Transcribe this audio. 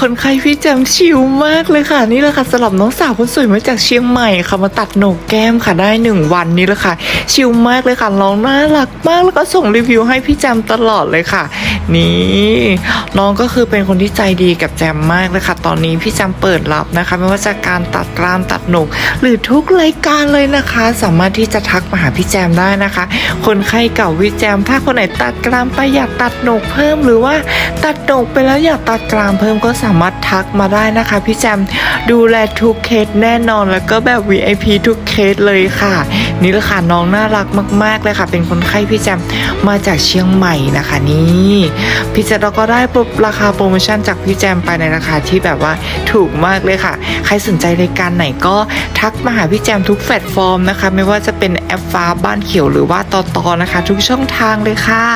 คนไข้พี่แจมชิลมากเลยค่ะ นี่แหละค่ะสำหรับน้องสาวคนสวยมาจากเชียงใหม่ค่ะมาตัดโหนกแก้มค่ะได้หนึ่งวันนี้แหละค่ะ ชิลมากเลยค่ะน้องน่ารักมากแล้วก็ส่งรีวิวให้พี่แจมตลอดเลยค่ะ นี่น้องก็คือเป็นคนที่ใจดีกับแจมมากเลยค่ะ ตอนนี้พี่แจมเปิดรับนะคะ ไม่ว่าจะการตัดกรามตัดโหนก หรือทุกรายการเลยนะคะ สามารถที่จะทักมาหาพี่แจมได้นะคะ คนไข้เก่าพี่แจมถ้าคนไหนตัดกรามไปอยากตัดโหนกเพิ่มหรือว่าตัดโหนกไปแล้วอยากตัดกรามเพิ่มก็สามารถทักมาได้นะคะพี่แจมดูแลทุกเคสแน่นอนแล้วก็แบบ VIP ทุกเคสเลยค่ะ นี่แหละค่ะน้องน่ารักมาก ๆ เลยค่ะ เป็นคนไข้พี่แจมมาจากเชียงใหม่นะคะนี่พี่แจมเราก็ได้ปุ๊บราคาโปรโมชั่นจากพี่แจมไปในราคาที่แบบว่าถูกมากเลยค่ะ ใครสนใจรายการไหนก็ทักมาหาพี่แจมทุกแพลตฟอร์มนะคะ ไม่ว่าจะเป็นแอปฟ้าบ้านเขียวหรือว่าตอตอนะคะ ทุกช่องทางเลยค่ะ